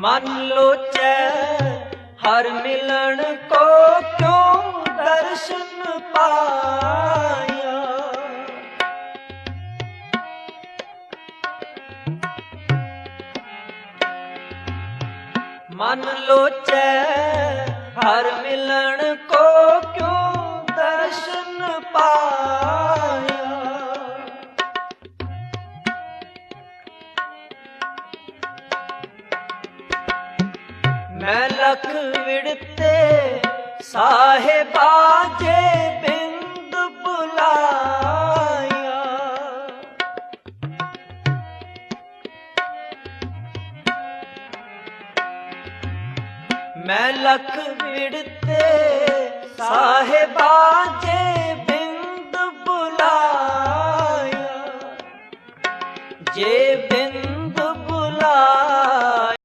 ਮਨ ਲੋਚੈ ਹਰ ਮਿਲਣ ਕੋ ਕਿਉ ਦਰਸ਼ਨ ਪਾਇਆ? ਮਨ ਲੋਚੈ ਹਰ ਮਿਲਣ ਮੈਂ ਲਖ ਵਿੜਤੇ ਸਾਹਿਬਾ ਜੇ ਬਿੰਦ ਬੁਲਾਇਆ। ਮੈਂ ਲਖ ਵਿੜਤੇ ਸਾਹਿਬਾ ਜੇ ਬਿੰਦ ਬੁਲਾਇਆ। ਜੇ ਬਿੰਦ ਬੁਲਾ